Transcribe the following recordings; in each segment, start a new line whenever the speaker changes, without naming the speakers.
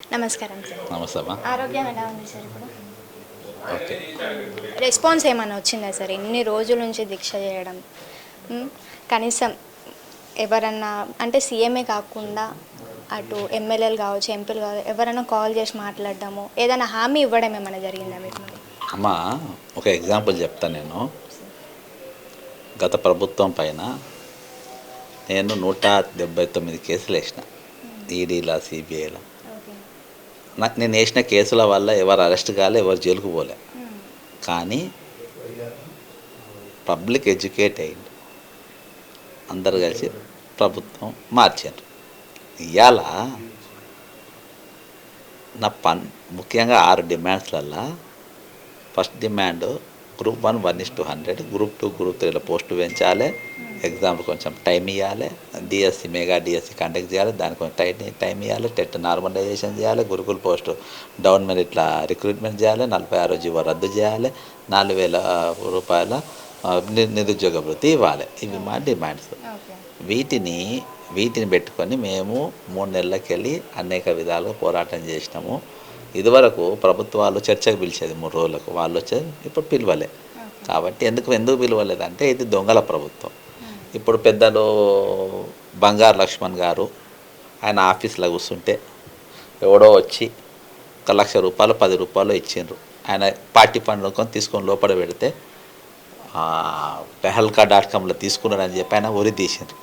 నమస్కారం సార్.
నమస్తే అమ్మా
ఆరోగ్యం ఎలా ఉంది సార్ ఇప్పుడు?
ఓకే.
రెస్పాన్స్ ఏమైనా వచ్చిందా సార్? ఎన్ని రోజుల నుంచి దీక్ష చేయడం? కనీసం ఎవరన్నా అంటే సీఎంఏ కాకుండా అటు ఎమ్మెల్యేలు కావచ్చు ఎంపీలు కావచ్చు ఎవరైనా కాల్ చేసి మాట్లాడడము ఏదైనా హామీ ఇవ్వడం ఏమైనా జరిగిందా మీకు? మరి?
అమ్మా ఒక ఎగ్జాంపుల్ చెప్తాను నేను. గత ప్రభుత్వం పైన నేను నూట డెబ్బై తొమ్మిది కేసులు వేసిన. ఈడీలా సిబిఐలా. నాకు నేను వేసిన కేసుల వల్ల ఎవరు అరెస్ట్ కాలే ఎవరు జైలుకు పోలే. కానీ పబ్లిక్ ఎడ్యుకేట్ అయ్యింది అందరు కలిసి ప్రభుత్వం మార్చారు. ఇవాళ నా పన్ ముఖ్యంగా ఆరు డిమాండ్స్లల్లా first demand group one one is two hundred group two group త్రీలో పోస్టు పెంచాలి ఎగ్జామ్లు కొంచెం టైం ఇవ్వాలి డిఎస్సి మెగా డిఎస్సి కండక్ట్ చేయాలి దానికి కొంచెం టైం టైం ఇవ్వాలి టెట్ నార్మలైజేషన్ చేయాలి గురుకుల పోస్టు డౌన్ మెరిట్ల రిక్రూట్మెంట్ చేయాలి నలభై ఆరో జీవో రద్దు చేయాలి నాలుగు వేల రూపాయల నిరుద్యోగ వృత్తి ఇవ్వాలి. ఇవి మా డిమాండ్స్. వీటిని వీటిని పెట్టుకొని మేము మూడు నెలలకెళ్ళి అనేక విధాలుగా పోరాటం చేసినాము. ఇదివరకు ప్రభుత్వాలు చర్చకు పిలిచేది మూడు రోజులకు వాళ్ళు వచ్చేది ఇప్పుడు పిలవలే. కాబట్టి ఎందుకు ఎందుకు పిలవలేదంటే ఇది దొంగల ప్రభుత్వం. ఇప్పుడు పెద్దలు బంగారు లక్ష్మణ్ గారు ఆయన ఆఫీస్లో కూర్చుంటే ఎవడో వచ్చి ఒక లక్ష రూపాయలు పది రూపాయలు ఇచ్చిండ్రు. ఆయన పార్టీ పండుకొని తీసుకొని లోపల పెడితే పెహల్కా డాట్ కామ్లో తీసుకున్నారని చెప్పి ఆయన ఉరి తీసిండ్రు.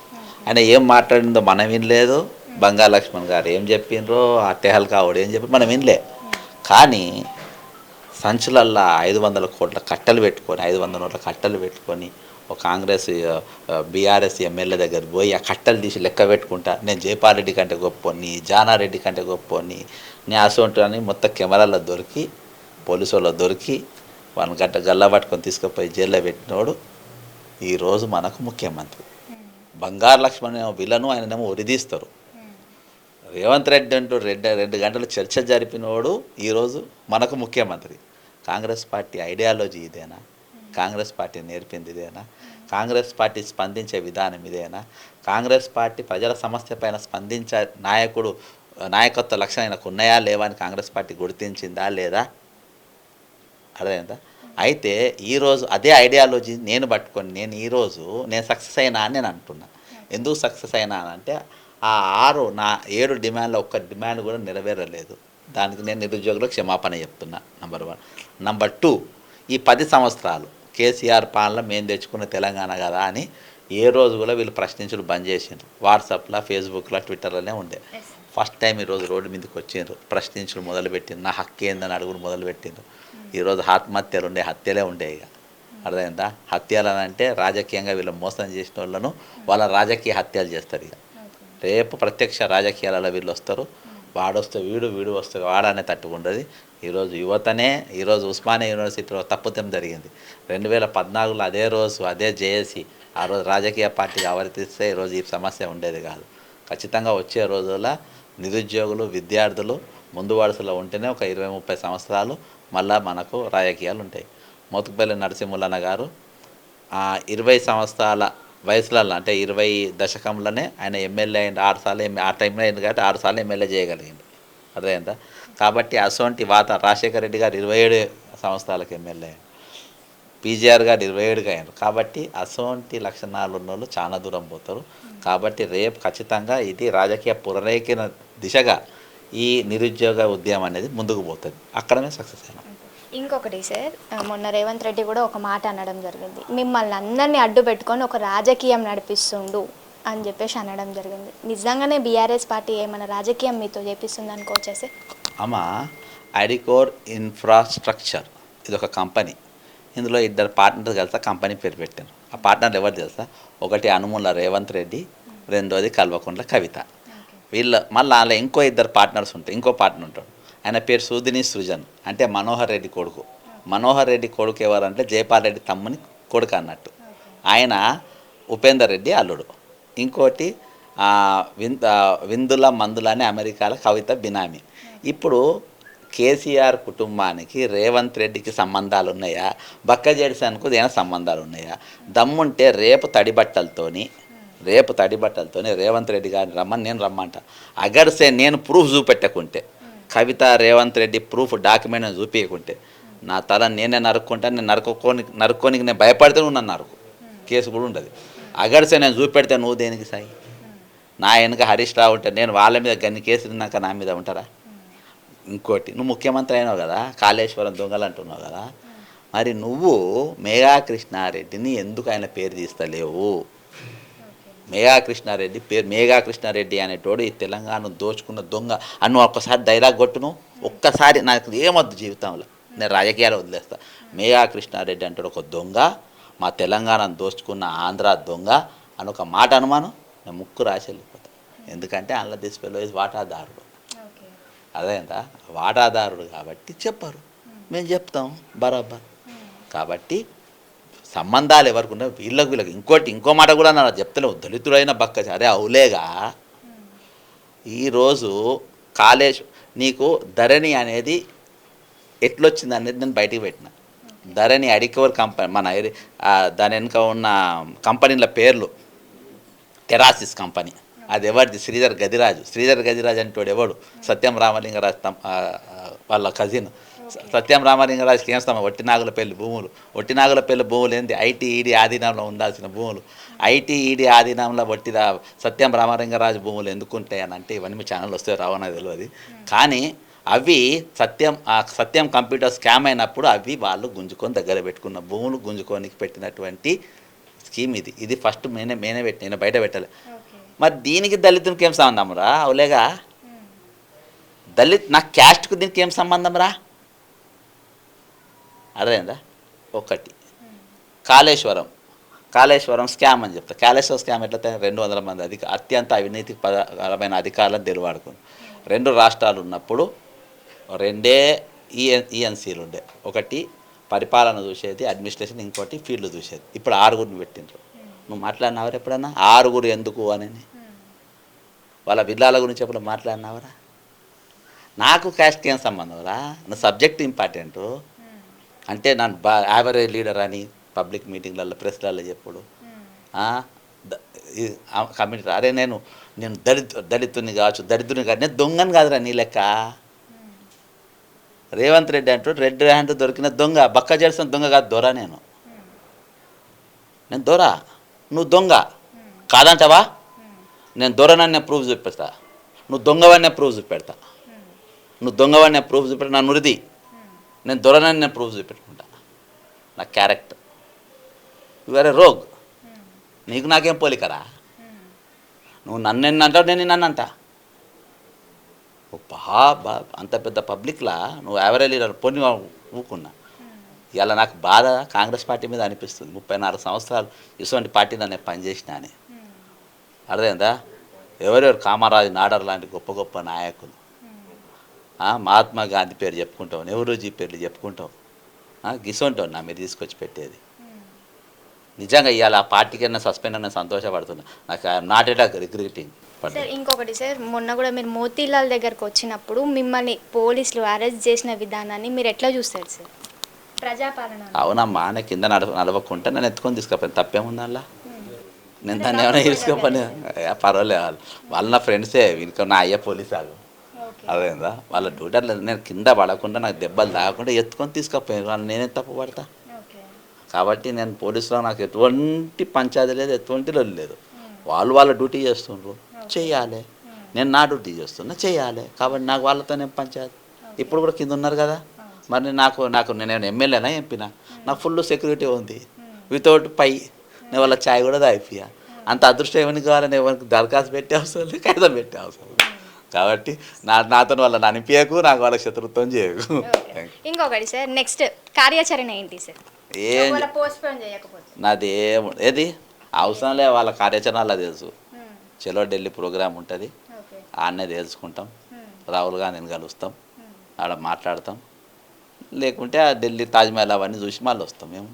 ఆయన ఏం మాట్లాడిందో మనం వినలేదు. బంగారు లక్ష్మణ్ గారు ఏం చెప్పిండ్రో ఆ టెహల్కా ఆవిడ ఏం చెప్పి మనం వినలే. కానీ సంచులల్లా ఐదు వందల కోట్ల కట్టలు పెట్టుకొని ఐదు వందల నోట్ల కట్టలు పెట్టుకొని కాంగ్రెస్ బీఆర్ఎస్ ఎమ్మెల్యే దగ్గర పోయి ఆ కట్టలు తీసి లెక్క పెట్టుకుంటా నేను జయపాల్ రెడ్డి కంటే గొప్పని జానారెడ్డి కంటే గొప్పని నేను అసొంటి అని మొత్తం కెమెరాలో దొరికి పోలీసు వాళ్ళు దొరికి వన్ గంట గల్లా పట్టుకొని తీసుకుపోయి జైల్లో పెట్టినోడు ఈరోజు మనకు ముఖ్యమంత్రి. బంగారు లక్ష్మణ్ విలను ఆయననేమో ఉరిదీస్తారు రేవంత్ రెడ్డి అంటూ రెండు రెండు గంటలు చర్చ జరిపినోడు ఈరోజు మనకు ముఖ్యమంత్రి. కాంగ్రెస్ పార్టీ ఐడియాలజీ ఇదేనా? కాంగ్రెస్ పార్టీ నేర్పింది ఇదేనా? కాంగ్రెస్ పార్టీ స్పందించే విధానం ఇదేనా? కాంగ్రెస్ పార్టీ ప్రజల సమస్య పైన స్పందించే నాయకుడు నాయకత్వ లక్షణం ఆయనకు ఉన్నాయా లేవా అని కాంగ్రెస్ పార్టీ గుర్తించిందా లేదా? అర్థమైందా? అయితే ఈరోజు అదే ఐడియాలజీ నేను పట్టుకొని నేను ఈరోజు నేను సక్సెస్ అయినా అని నేను అంటున్నా. ఎందుకు సక్సెస్ అయినా అంటే ఆ ఆరు నా ఏడు డిమాండ్లో ఒక్క డిమాండ్ కూడా నెరవేరలేదు. దానికి నేను నిరుద్యోగులకు క్షమాపణ చెప్తున్నా నంబర్ వన్. నంబర్ టూ ఈ పది సంవత్సరాలు కేసీఆర్ పాలన మేము తెచ్చుకున్న తెలంగాణ కదా అని ఏ రోజు కూడా వీళ్ళు ప్రశ్నించడం బంద్ చేసిండ్రు. వాట్సాప్లో ఫేస్బుక్లో ట్విట్టర్లోనే ఉండే. ఫస్ట్ టైం ఈరోజు రోడ్డు మీదకి వచ్చిండ్రు. ప్రశ్నించడం మొదలుపెట్టిండ్రు. నా హక్కు ఏందని అడుగుడు మొదలుపెట్టిండ్రు. ఈరోజు ఆత్మహత్యలు ఉండే హత్యలే ఉండే ఇక. అర్థమైందా? హత్యలు అని అంటే రాజకీయంగా వీళ్ళు మోసం చేసిన వాళ్ళను వాళ్ళ రాజకీయ హత్యలు చేస్తారు ఇక. రేపు ప్రత్యక్ష రాజకీయాలలో వీళ్ళు వస్తారు. వాడు వస్తే వీడు వీడు వస్తే వాడనే తట్టుకుంటుంది. ఈరోజు యువతనే ఈరోజు ఉస్మానియా యూనివర్సిటీలో తప్పుతం జరిగింది. రెండు వేల పద్నాలుగులో అదే రోజు అదే జేఏసీ ఆ రోజు రాజకీయ పార్టీకి ఆవర్తిస్తే ఈరోజు ఈ సమస్య ఉండేది కాదు. ఖచ్చితంగా వచ్చే రోజుల నిరుద్యోగులు విద్యార్థులు ముందు వరుసలో ఉంటేనే ఒక ఇరవై ముప్పై సంవత్సరాలు మళ్ళా మనకు రాజకీయాలు ఉంటాయి. మోతుకుపల్లి నరసింహులన్న గారు ఇరవై సంవత్సరాల వయసులలో అంటే ఇరవై దశకంలోనే ఆయన ఎమ్మెల్యే అయింది ఆరు సార్లు ఆ టైంలో అయింది కాబట్టి ఆరు సార్లు ఎమ్మెల్యే చేయగలిగింది అర్థమైందా? కాబట్టి అసోంటి వాత రాజశేఖర రెడ్డి గారు ఇరవై ఏడు సంవత్సరాలకు ఎమ్మెల్యే. పీజీఆర్ గారు ఇరవై ఏడుగా అయ్యారు కాబట్టి అసోంటి లక్షణాలు ఉన్న వాళ్ళు చాలా దూరం పోతారు. కాబట్టి రేపు ఖచ్చితంగా ఇది రాజకీయ పురరేకిన దిశగా ఈ నిరుద్యోగ ఉద్యమం అనేది ముందుకు పోతుంది. అక్కడనే సక్సెస్ అయినా.
ఇంకొకటి సార్ మొన్న రేవంత్ రెడ్డి కూడా ఒక మాట అనడం జరిగింది. మిమ్మల్ని అందరినీ అడ్డు పెట్టుకొని ఒక రాజకీయం నడిపిస్తుండు అని చెప్పేసి అనడం జరిగింది. నిజంగానే బీఆర్ఎస్ పార్టీ ఏమైనా రాజకీయం మీతో చేపిస్తుంది అనుకోవచ్చేసి
అమ్మ ఐడికోర్ ఇన్ఫ్రాస్ట్రక్చర్. ఇది ఒక కంపెనీ. ఇందులో ఇద్దరు పార్ట్నర్స్ కలిసి కంపెనీ పేరు పెట్టారు. ఆ పార్ట్నర్ ఎవరు తెలుసా? ఒకటి అనుముల రేవంత్ రెడ్డి రెండోది కల్వకుంట్ల కవిత. వీళ్ళ మళ్ళీ అలా ఇంకో ఇద్దరు పార్ట్నర్స్ ఉంటాయి ఇంకో పార్ట్నర్ ఉంటాడు. ఆయన పేరు సూదిని సృజన్ అంటే మనోహర్ రెడ్డి కొడుకు. మనోహర్ రెడ్డి కొడుకు ఎవరంటే జయపాల్ రెడ్డి తమ్ముని కొడుకు అన్నట్టు. ఆయన ఉపేందర్ రెడ్డి అల్లుడు. ఇంకోటి విందుల మందుల అని అమెరికాలో కవిత బినామీ. ఇప్పుడు కేసీఆర్ కుటుంబానికి రేవంత్ రెడ్డికి సంబంధాలు ఉన్నాయా బక్క జడిసన్కు ఏమైనా సంబంధాలు ఉన్నాయా దమ్ముంటే రేపు తడి బట్టలతోని రేపు తడి బట్టలతోని రేవంత్ రెడ్డి గారిని రమ్మని నేను రమ్మంట. అగర్సే నేను ప్రూఫ్ చూపెట్టకుంటే కవిత రేవంత్ రెడ్డి ప్రూఫ్ డాక్యుమెంట్ చూపించకుంటే నా తల నేనే నరుక్కుంటా నేను నరుక్కోని నరుక్కోనికి నేను భయపడితే నువ్వు నన్ను నరుకు. కేసు కూడా ఉండదు. అగడిసే నేను చూపెడితే నువ్వు దేనికి సాయి? నా వెనుక హరీష్ రావు ఉంటే నేను వాళ్ళ మీద గన్ని కేసులు ఉన్నాక నా మీద ఉంటారా? ఇంకోటి నువ్వు ముఖ్యమంత్రి అయినావు కదా కాళేశ్వరం దొంగలు అంటున్నావు కదా మరి నువ్వు మేఘా కృష్ణారెడ్డిని ఎందుకు ఆయన పేరు తీస్తలేవు? మేఘా కృష్ణారెడ్డి పేరు మేఘా కృష్ణారెడ్డి అనేటోడు ఈ తెలంగాణ దోచుకున్న దొంగ. అన్ను ఒక్కసారి డైలాగ్ కొట్టును ఒక్కసారి నాకు ఏమొద్దు జీవితంలో నేను రాజకీయాలు వదిలేస్తా. మేఘా కృష్ణారెడ్డి అంటే ఒక దొంగ మా తెలంగాణను దోచుకున్న ఆంధ్ర దొంగ అని ఒక మాట అనుమానం నేను ముక్కు రాసి వెళ్ళిపోతాను ఎందుకంటే అందులో దిశలో వాటాదారుడు. అదేందా వాటాదారుడు కాబట్టి చెప్పారు. మేము చెప్తాం. బరాబర్. కాబట్టి సంబంధాలు ఎవరికి ఉన్నా వీళ్ళకి వీళ్ళకి. ఇంకోటి ఇంకో మాట కూడా నా చెప్తలేవు. దళితుడైన బక్క అరే అవులేగా. ఈరోజు కాలేజ్ నీకు ధరణి అనేది ఎట్లొచ్చింది అనేది నేను బయటికి పెట్టిన. ధరణి అడికవర్ కంపెనీ మన ఏరి- దాని వెనుక ఉన్న కంపెనీల పేర్లు. Terasis company. అది ఎవరిది? శ్రీధర్ గదిరాజు. శ్రీధర్ గదిరాజు అంటోడు ఎవడు? సత్యం రామలింగరాజు తమ వాళ్ళ కజిన్ సత్యం రామలింగరాజుకి ఏం స్థలం ఒట్టినాగులపల్లి భూములు. ఒట్టినాగులపల్లి భూములు ఏంది? ఐటీఈడీ ఆధీనంలో ఉండాల్సిన భూములు. ఐటీఈడీ ఆధీనంలో ఒట్టి సత్యం రామలింగరాజు భూములు ఎందుకుంటాయి అని అంటే ఇవన్నీ మీ ఛానల్ వస్తే రావనా తెలియదు కానీ అవి సత్యం ఆ సత్యం కంప్యూటర్ స్కామ్ అయినప్పుడు అవి వాళ్ళు గుంజుకొని దగ్గర పెట్టుకున్న భూములు గుంజుకోనికి పెట్టినటువంటి స్కీమ్ ఇది. ఇది ఫస్ట్ మేనే మేనే పెట్టి నేను బయట పెట్టాలి. మరి దీనికి దళితునికి ఏం సంబంధం రా? అవులేగా? దళిత్ నా క్యాస్ట్కు దీనికి ఏం సంబంధం రా? అర్థమైందా? ఒకటి. కాళేశ్వరం. కాళేశ్వరం స్కామ్ అని చెప్తా. కాళేశ్వరం స్కామ్ ఎట్లయితే రెండు వందల మంది అధిక అత్యంత అవినీతి పరమైన అధికారులను తెలివాడుకుంది రెండు రాష్ట్రాలు ఉన్నప్పుడు రెండే ఈఎన్ ఈఎన్సీలు ఉండే. ఒకటి పరిపాలన చూసేది అడ్మినిస్ట్రేషన్ ఇంకోటి ఫీల్డ్ చూసేది. ఇప్పుడు ఆరుగురిని పెట్టిండ్రు. నువ్వు మాట్లాడినావరా ఎప్పుడన్నా? ఆరుగురు ఎందుకు అని వాళ్ళ విల్లాల గురించి ఎప్పుడు మాట్లాడినావరా? నాకు క్యాస్ట్ ఏం సంబంధం రా? నా సబ్జెక్ట్ ఇంపార్టెంట్. అంటే నన్ను బా యావరేజ్ లీడర్ అని పబ్లిక్ మీటింగ్లలో ప్రెస్లలో చెప్పుడు. కమ్యూనిటీ అరే నేను నేను దళితు దళితుని కావచ్చు దరిద్రుని కాదు నేను దొంగని కాదురా నీ లెక్క. రేవంత్ రెడ్డి అంటూ రెడ్ హ్యాండ్ దొరికిన దొంగ బక్క చేసిన దొంగ కాదు దొర నేను. నేను దొరా. నువ్వు దొంగ. కాదంటావా? నేను దొరనన్నే ప్రూఫ్ చూపెడతా. నువ్వు దొంగవన్నే ప్రూఫ్ చూపెడతా. నువ్వు దొంగవన్నే ప్రూఫ్ చూపెడతా. నా నురిది. నేను దొరనన్నే ప్రూఫ్ చూపెట్టుకుంటా. నా క్యారెక్టర్ వేరే రోగ్ నీకు నాకేం పోలికరా? నువ్వు నన్ను అంటావు నేను నన్ను అంటా ఓ బా బా అంత పెద్ద పబ్లిక్లా నువ్వు యావరేజ్ లీడర్ పొన్ని ఊకున్నా. ఇలా నాకు బాధ కాంగ్రెస్ పార్టీ మీద అనిపిస్తుంది. ముప్పై నాలుగు సంవత్సరాలు ఇటువంటి పార్టీలో నేను పనిచేసిన అని. అర్థమైందా? ఎవరెవరు కామరాజు నాడర్ లాంటి గొప్ప గొప్ప నాయకులు. మహాత్మా గాంధీ పేరు చెప్పుకుంటాం నెహ్రూజీ పేర్లు చెప్పుకుంటాం. గిసొంటాం నా మీద తీసుకొచ్చి పెట్టేది. నిజంగా ఇవాళ ఆ పార్టీకైనా సస్పెండ్ అయినా సంతోషపడుతున్నా. నాకు నాట్ ఎట్ రిగ్రెటింగ్.
సార్ ఇంకొకటి సార్ మొన్న కూడా మీరు మోతీలాల్ దగ్గరకు వచ్చినప్పుడు మిమ్మల్ని పోలీసులు అరెస్ట్ చేసిన విధానాన్ని మీరు ఎట్లా చూస్తారు సార్? ప్రజాపాలన
అవునమ్మా నేను కింద నడవ నడవకుంటే నేను ఎత్తుకొని తీసుకుపోయాను తప్పేముంది అందులో నేను దాన్ని ఏమైనా తీసుకుపోయి పర్వాలేదు వాళ్ళు వాళ్ళ నా ఫ్రెండ్సే వీనికి నా అయ్య పోలీస్ వాళ్ళు. అదేందా? వాళ్ళ డ్యూటర్లు నేను కింద పడకుండా నాకు దెబ్బలు తాగకుండా ఎత్తుకొని తీసుకుపోయాను వాళ్ళు నేనే తప్పు పడతా కాబట్టి నేను పోలీసులో నాకు ఎటువంటి పంచాయతీ లేదు ఎటువంటి లేదు. వాళ్ళు వాళ్ళ డ్యూటీ చేస్తుండ్రు. చెయ్యాలి నేను నా డ్యూటీ చేస్తున్నా చెయ్యాలి కాబట్టి నాకు వాళ్ళతో నేను పంచాయతీ ఇప్పుడు కూడా కింద ఉన్నారు కదా? మరి నాకు నాకు నేను ఎమ్మెల్యేనా ఎంపినా? నాకు ఫుల్ సెక్యూరిటీ ఉంది. వితౌట్ పై నేను వాళ్ళ ఛాయ్ కూడా తాగిపోయా అంత అదృష్టం ఎవరికి కావాలని ఎవరికి దరఖాస్తు పెట్టే అవసరం లేదు కాగితం పెట్టే అవసరం లేదు. కాబట్టి నా నాతో వాళ్ళని అనిపించకు నాకు వాళ్ళకి శత్రుత్వం చేయకు.
ఇంకొకటి సార్ నెక్స్ట్ కార్యాచరణ ఏంటి సార్?
ఏం
పోస్ట్ పోన్ చేయకపోతే.
నాది ఏం ఏది? అవసరం లే వాళ్ళ కార్యాచరణ అలా తెలుసు చలో ఢిల్లీ ప్రోగ్రామ్ ఉంటుంది. ఆడనే తెలుసుకుంటాం రాహుల్ గాంధీని కలుస్తాం. ఆడ మాట్లాడతాం. లేకుంటే ఆ ఢిల్లీ తాజ్మహల్ అవన్నీ చూసి మళ్ళీ వస్తాం మేము.